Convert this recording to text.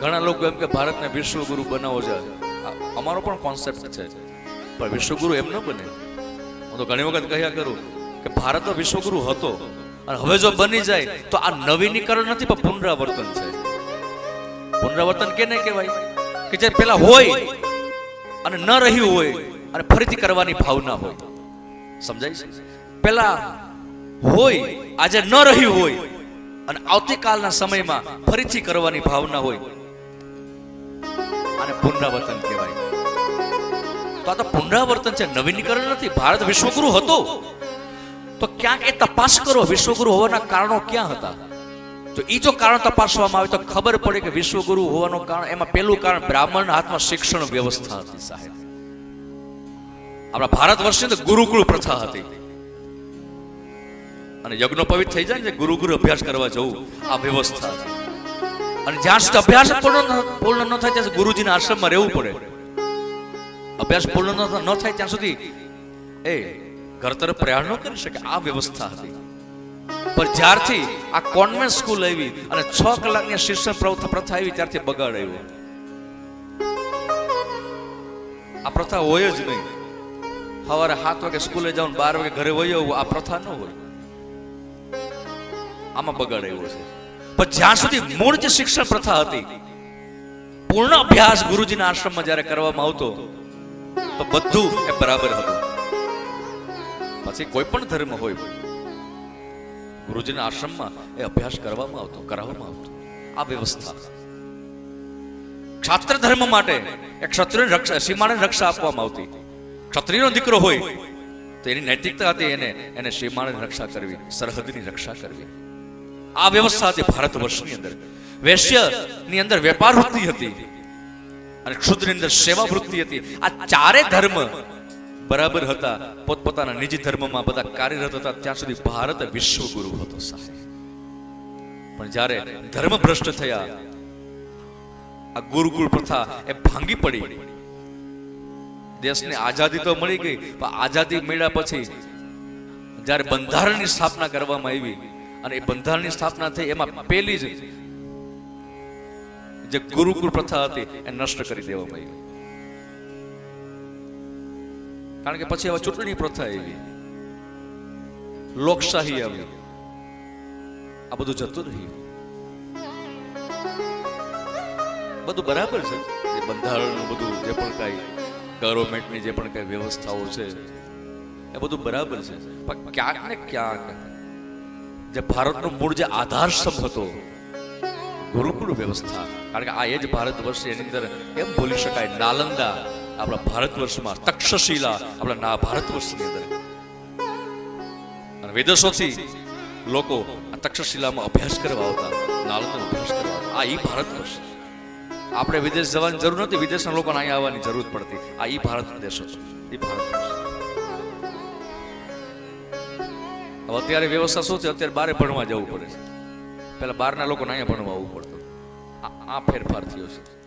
ઘણા લોકો એમ કે ભારતને વિશ્વગુરુ બનાવો છે. અમારો પણ કોન્સેપ્ટ છે. પણ વિશ્વગુરુ એમ ન બને. હું તો ઘણી વખત કહ્યા કરું કે ભારત વિશ્વગુરુ હતો. અને હવે જો બની જાય, તો આ નવીનીકરણ નથી, પણ પુનરાવર્તન છે. પુનરાવર્તન કેને કહેવાય? કે જે પેલા હોય અને ન રહ્યું હોય, અને ફરીથી કરવાની ભાવના હોય. સમજાય છે? પેલા હોય, આજે ન રહ્યું હોય, અને આવતીકાલના સમયમાં ફરીથી કરવાની ભાવના હોય અને પુનરાવર્તન કહેવાય. તો આ તો પુનરાવર્તન છે, નવીનીકરણ નથી, ભારત વિશ્વગુરુ હતો. તો ક્યાંક એ તપાસ કરો, વિશ્વગુરુ હોવાના કારણો ક્યાં હતા? તો એ જો કારણ તપાસવામાં આવે તો ખબર પડે કે વિશ્વગુરુ હોવાનું કારણ, એમાં પહેલું કારણ બ્રાહ્મણ હાથમાં શિક્ષણ વ્યવસ્થા હતી સાહેબ. આપણા ભારત વર્ષની અંદર ગુરુકુળ પ્રથા હતી. અને યજ્ઞોપવિત થઈ જાય ને જે ગુરુ ગુરુ અભ્યાસ કરવા જવું, આ વ્યવસ્થા હતી. અને જ્યાં સુધી અભ્યાસ પૂર્ણ પૂર્ણ ન થાય, ત્યાં ગુરુજીના આશ્રમમાં રહેવું પડે. અભ્યાસ પૂર્ણ ન થાય, ત્યાં સુધી એ ઘર તરફ પ્રયાણ ન કરી શકે. આ વ્યવસ્થા હતી. પણ જ્યારથી આ કોન્વેન્ટ સ્કૂલ આવી અને છ કલાકની શિક્ષણ પ્રથા આવી, ત્યારથી બગાડ આવ્યો. આ પ્રથા હોય જ નહીં. સવારે સાત વાગે સ્કૂલે જાઉં બાર વાગે ઘરે વયો આ પ્રથા ન હોય. આમાં બગાડ આવ્યો છે. પણ જ્યાં સુધી મૂળ જે શિક્ષણ પ્રથા હતી, પૂર્ણ અભ્યાસ ગુરુજીના આશ્રમમાં જ્યારે કરવામાં આવતો, તો બધું એ બરાબર હતું. પછી કોઈ પણ ધર્મ હોય, ગુરુજીના આશ્રમમાં એ અભ્યાસ કરવામાં આવતો, કરાવવામાં આવતો. આ વ્યવસ્થા. ક્ષાત્ર ધર્મ માટે એ ક્ષત્રિય રક્ષા, સીમાને રક્ષા આપવામાં આવતી. ક્ષત્રિયનો દીકરો હોય, તો એની નૈતિકતા હતી એને એને સીમાની રક્ષા કરવી, સરહદની રક્ષા કરવી. આ વ્યવસ્થા હતી ભારત વર્ષની અંદર. વૈશ્યની અંદર વેપાર વૃત્તિ હતી અને ક્ષુદ્રની અંદર સેવા વૃત્તિ હતી. આ ચારે ધર્મ બરાબર હતા. પોતપોતાના નિજી ધર્મમાં બધા કાર્યરત હતા. ત્યાં સુધી ભારત વિશ્વગુરુ હતો સાહેબ. પણ જ્યારે ધર્મ ભ્રષ્ટ થયા, આ ગુરુકુળ પ્રથા એ ભાંગી પડી. દેશને આઝાદી તો મળી ગઈ, પણ આઝાદી મળ્યા પછી જ્યારે બંધારણની સ્થાપના કરવામાં આવી અને એ બંધારણની સ્થાપના થઈ, એમાં પહેલી જ જે ગુરુકુળ પ્રથા હતી એ નષ્ટ કરી દેવામાં આવી. કારણ કે પછી હવે ચૂંટણી પ્રથા આવી. લોકશાહી આવી. આ બધું જતું રહ્યું. બધું બરાબર છે. એ બંધારણનું બધું જે પણ કાંઈ ગવર્મેન્ટની જે પણ કાંઈ વ્યવસ્થાઓ છે, એ બધું બરાબર છે. પણ ક્યાંક ને ક્યાંક જે ભારતનો મૂળ જે આધાર સ્તંભ હતો ગુરુકુળ વ્યવસ્થા. કારણ કે આ એ જ ભારત વર્ષ એની અંદર એમ બોલી શકાય, નાલંદા આપણા ભારત વર્ષમાં, તક્ષશિલા આપણા ના ભારત વર્ષની અંદર. અને વિદેશોથી લોકો આ તક્ષશિલામાં અભ્યાસ કરવા આવતા નાલંદા અભ્યાસ કરવા આ એ ભારત વર્ષ. આપણે વિદેશ જવાની જરૂર નથી, વિદેશના લોકોને અહીંયા આવવાની જરૂર પડતી. આ એ ભારત દેશ હતો એ ભારત વર્ષ. હવે અત્યારે વ્યવસ્થા શું છે? અત્યારે બારે ભણવા જવું પડે છે. પેલા બહારના લોકોને અહીંયા ભણવા આવવું પડતું. આ ફેરફાર થયો છે.